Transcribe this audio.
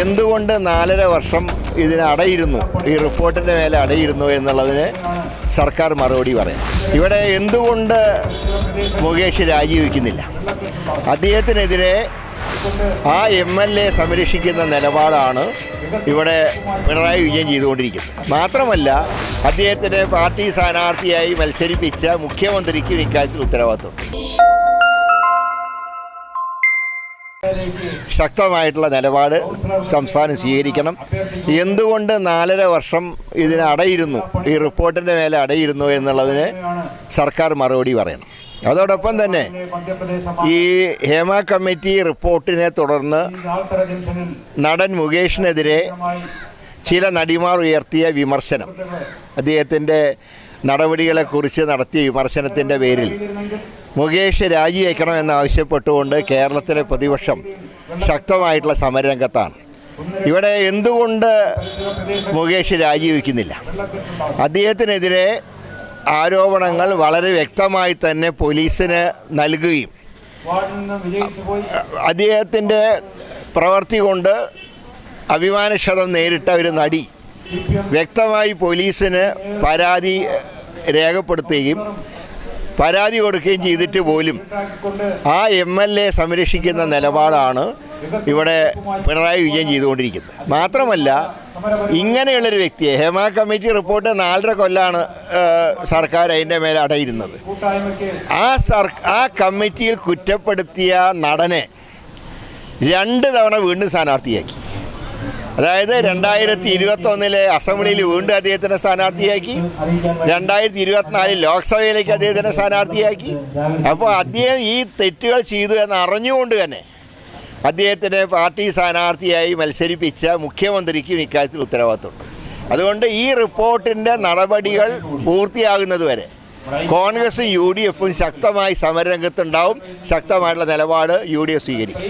എന്തുകൊണ്ട് നാലര വർഷം ഇതിന് അടയിരുന്നു? ഈ റിപ്പോർട്ടിന്റെ മേലെ അടയിരുന്നു എന്നുള്ളതിന് സർക്കാർ മറുപടി പറയാം. ഇവിടെ എന്തുകൊണ്ട് മുകേഷ് രാജിവെക്കുന്നില്ല? അദ്ദേഹത്തിനെതിരെ ആ എം എൽ എ സംരക്ഷിക്കുന്ന നിലപാടാണ് ഇവിടെ പിണറായി വിജയൻ ചെയ്തുകൊണ്ടിരിക്കുന്നത്. മാത്രമല്ല അദ്ദേഹത്തിന്റെ പാർട്ടി സ്ഥാനാർത്ഥിയായി മത്സരിപ്പിച്ച മുഖ്യമന്ത്രിക്കും ഇക്കാര്യത്തിൽ ഉത്തരവാദിത്വമുണ്ട്. ശക്തമായിട്ടുള്ള നിലപാട് സംസ്ഥാനം സ്വീകരിക്കണം. എന്തുകൊണ്ട് നാലര വർഷം ഇതിന് അടയിരുന്നു? ഈ റിപ്പോർട്ടിന്റെ മേലെ അടയിരുന്നു എന്നുള്ളതിന് സർക്കാർ മറുപടി പറയണം. അതോടൊപ്പം തന്നെ ഈ ഹേമ കമ്മിറ്റി റിപ്പോർട്ടിനെ തുടർന്ന് നടൻ മുകേഷിനെതിരെ ചില നടിമാർ ഉയർത്തിയ വിമർശനം. അദ്ദേഹത്തിന്റെ നടപടികളെക്കുറിച്ച് നടത്തിയ വിമർശനത്തിന്റെ പേരിൽ മുകേഷ് രാജിവെക്കണമെന്ന് ആവശ്യപ്പെട്ടുകൊണ്ട് കേരളത്തിലെ പ്രതിപക്ഷം ശക്തമായിട്ടുള്ള സമരരംഗത്താണ്. ഇവിടെ എന്തുകൊണ്ട് മുകേഷ് രാജിവെക്കുന്നില്ല? അദ്ദേഹത്തിനെതിരെ ആരോപണങ്ങൾ വളരെ വ്യക്തമായി തന്നെ പോലീസിന് നൽകുകയും അദ്ദേഹത്തിന്റെ പ്രവൃത്തി കൊണ്ട് അഭിമാനക്ഷതം നേരിട്ട ഒരു നടി വ്യക്തമായി പോലീസിന് പരാതി രേഖപ്പെടുത്തുകയും പരാതി കൊടുക്കുകയും ചെയ്തിട്ട് പോലും ആ എം എൽ എ സംരക്ഷിക്കുന്ന നിലപാടാണ് ഇവിടെ പിണറായി വിജയൻ ചെയ്തുകൊണ്ടിരിക്കുന്നത്. മാത്രമല്ല ഇങ്ങനെയുള്ളൊരു വ്യക്തിയെ ഹേമ കമ്മിറ്റി റിപ്പോർട്ട് നാലര കൊല്ലാണ് സർക്കാർ അതിന്റെ മേലെ അടയിരുന്നത്. ആ സർ ആ കമ്മിറ്റിയിൽ കുറ്റപ്പെടുത്തിയ നടനെ രണ്ട് തവണ വീണ്ടും സ്ഥാനാർത്ഥിയാക്കി. അതായത് രണ്ടായിരത്തി ഇരുപത്തൊന്നിലെ അസംബ്ലിയിൽ വീണ്ടും അദ്ദേഹത്തിനെ സ്ഥാനാർത്ഥിയാക്കി. രണ്ടായിരത്തി ഇരുപത്തിനാലിൽ ലോക്സഭയിലേക്ക് അദ്ദേഹത്തിനെ സ്ഥാനാർത്ഥിയാക്കി. അപ്പോൾ അദ്ദേഹം ഈ തെറ്റുകൾ ചെയ്തു എന്ന് അറിഞ്ഞുകൊണ്ട് തന്നെ അദ്ദേഹത്തിനെ പാർട്ടി സ്ഥാനാർത്ഥിയായി മത്സരിപ്പിച്ച മുഖ്യമന്ത്രിക്കും ഇക്കാര്യത്തിൽ ഉത്തരവാദിത്തമുണ്ട് അതുകൊണ്ട് ഈ റിപ്പോർട്ടിന്റെ നടപടികൾ പൂർത്തിയാകുന്നതുവരെ കോൺഗ്രസും യു ഡി എഫും ശക്തമായി സമരരംഗത്തുണ്ടാവും. ശക്തമായിട്ടുള്ള നിലപാട് യു ഡി എഫ് സ്വീകരിക്കും.